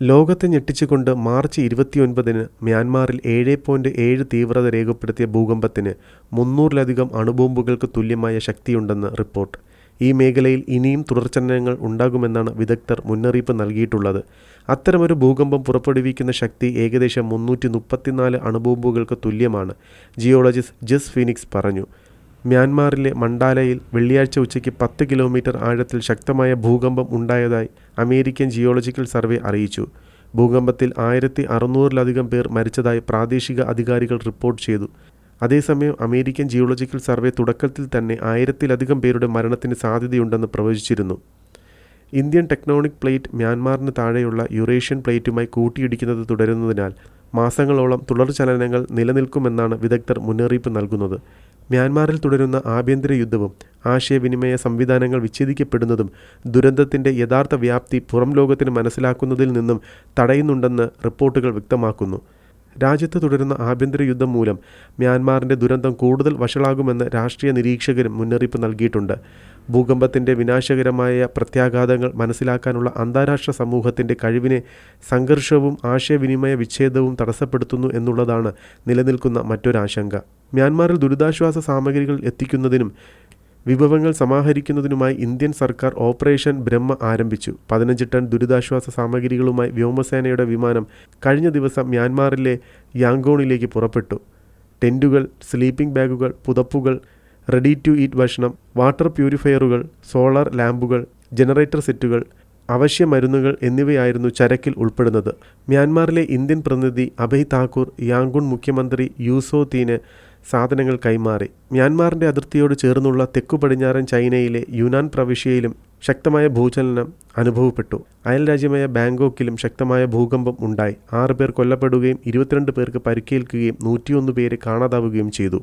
ലോകത്തെ ഞെട്ടിച്ചുകൊണ്ട് മാർച്ച് ഇരുപത്തിയൊൻപതിന് മ്യാൻമാറിൽ ഏഴ് പോയിന്റ് ഏഴ് തീവ്രത രേഖപ്പെടുത്തിയ ഭൂകമ്പത്തിന് മുന്നൂറിലധികം അണുബോംബുകൾക്ക് തുല്യമായ ശക്തിയുണ്ടെന്ന് റിപ്പോർട്ട്. ഈ മേഖലയിൽ ഇനിയും തുടർചലനങ്ങൾ ഉണ്ടാകുമെന്നാണ് വിദഗ്ധർ മുന്നറിയിപ്പ് നൽകിയിട്ടുള്ളത്. അത്തരമൊരു ഭൂകമ്പം പുറപ്പെടുവിക്കുന്ന ശക്തി ഏകദേശം മുന്നൂറ്റി മുപ്പത്തിനാല് അണുബോംബുകൾക്ക് തുല്യമാണ് ജിയോളജിസ്റ്റ് ജസ് ഫിനിക്സ് പറഞ്ഞു. മ്യാൻമാറിലെ മണ്ടാലയിൽ വെള്ളിയാഴ്ച ഉച്ചയ്ക്ക് പത്ത് കിലോമീറ്റർ ആഴത്തിൽ ശക്തമായ ഭൂകമ്പം ഉണ്ടായതായി അമേരിക്കൻ ജിയോളജിക്കൽ സർവേ അറിയിച്ചു. ഭൂകമ്പത്തിൽ ആയിരത്തി അറുന്നൂറിലധികം പേർ മരിച്ചതായി പ്രാദേശിക അധികാരികൾ റിപ്പോർട്ട് ചെയ്തു. അതേസമയം അമേരിക്കൻ ജിയോളജിക്കൽ സർവേ തുടക്കത്തിൽ തന്നെ ആയിരത്തിലധികം പേരുടെ മരണത്തിന് സാധ്യതയുണ്ടെന്ന് പ്രവചിച്ചിരുന്നു. ഇന്ത്യൻ ടെക്നോണിക് പ്ലേറ്റ് മ്യാൻമാറിന് താഴെയുള്ള യുറേഷ്യൻ പ്ലേറ്റുമായി കൂട്ടിയിടിക്കുന്നത് തുടരുന്നതിനാൽ മാസങ്ങളോളം തുടർചലനങ്ങൾ നിലനിൽക്കുമെന്നാണ് വിദഗ്ധർ മുന്നറിയിപ്പ് നൽകുന്നത്. മ്യാൻമാറിൽ തുടരുന്ന ആഭ്യന്തര യുദ്ധവും ആശയവിനിമയ സംവിധാനങ്ങൾ വിച്ഛേദിക്കപ്പെടുന്നതും ദുരന്തത്തിന്റെ യഥാർത്ഥ വ്യാപ്തി പുറം ലോകത്തിന് മനസ്സിലാക്കുന്നതിൽ നിന്നും തടയുന്നുണ്ടെന്ന് റിപ്പോർട്ടുകൾ വ്യക്തമാക്കുന്നു. രാജ്യത്ത് തുടരുന്ന ആഭ്യന്തര യുദ്ധം മൂലം മ്യാൻമാറിന്റെ ദുരന്തം കൂടുതൽ വഷളാകുമെന്ന് രാഷ്ട്രീയ നിരീക്ഷകരും മുന്നറിയിപ്പ് നൽകിയിട്ടുണ്ട്. ഭൂകമ്പത്തിന്റെ വിനാശകരമായ പ്രത്യാഘാതങ്ങൾ മനസ്സിലാക്കാനുള്ള അന്താരാഷ്ട്ര സമൂഹത്തിന്റെ കഴിവിനെ സംഘർഷവും ആശയവിനിമയ വിച്ഛേദവും തടസ്സപ്പെടുത്തുന്നു എന്നുള്ളതാണ് നിലനിൽക്കുന്ന മറ്റൊരാശങ്ക. മ്യാൻമാറിൽ ദുരിതാശ്വാസ സാമഗ്രികൾ എത്തിക്കുന്നതിനും വിഭവങ്ങൾ സമാഹരിക്കുന്നതിനുമായി ഇന്ത്യൻ സർക്കാർ ഓപ്പറേഷൻ ബ്രഹ്മ ആരംഭിച്ചു. പതിനഞ്ച് ടൺ ദുരിതാശ്വാസ സാമഗ്രികളുമായി വ്യോമസേനയുടെ വിമാനം കഴിഞ്ഞ ദിവസം മ്യാൻമാറിലെ യാങ്കോണിലേക്ക് പുറപ്പെട്ടു. ടെന്റുകൾ സ്ലീപ്പിംഗ് ബാഗുകൾ പുതപ്പുകൾ റെഡി ടു ഈറ്റ് ഭക്ഷണം വാട്ടർ പ്യൂരിഫയറുകൾ സോളാർ ലാമ്പുകൾ ജനറേറ്റർ സെറ്റുകൾ അവശ്യ മരുന്നുകൾ എന്നിവയായിരുന്നു ചരക്കിൽ ഉൾപ്പെടുന്നത്. മ്യാൻമാറിലെ ഇന്ത്യൻ പ്രതിനിധി അഭയ് താക്കൂർ യാങ്കുൺ മുഖ്യമന്ത്രി യൂസോ തീന് സാധനങ്ങൾ കൈമാറി. മ്യാൻമാറിന്റെ അതിർത്തിയോട് ചേർന്നുള്ള തെക്കു പടിഞ്ഞാറൻ ചൈനയിലെ യുനാൻ പ്രവിശ്യയിലും ശക്തമായ ഭൂചലനം അനുഭവപ്പെട്ടു. അയൽ രാജ്യമായ ബാങ്കോക്കിലും ശക്തമായ ഭൂകമ്പം ഉണ്ടായി. ആറ് പേർ കൊല്ലപ്പെടുകയും ഇരുപത്തിരണ്ട് പേർക്ക് പരിക്കേൽക്കുകയും നൂറ്റിയൊന്ന് പേര് കാണാതാവുകയും ചെയ്തു.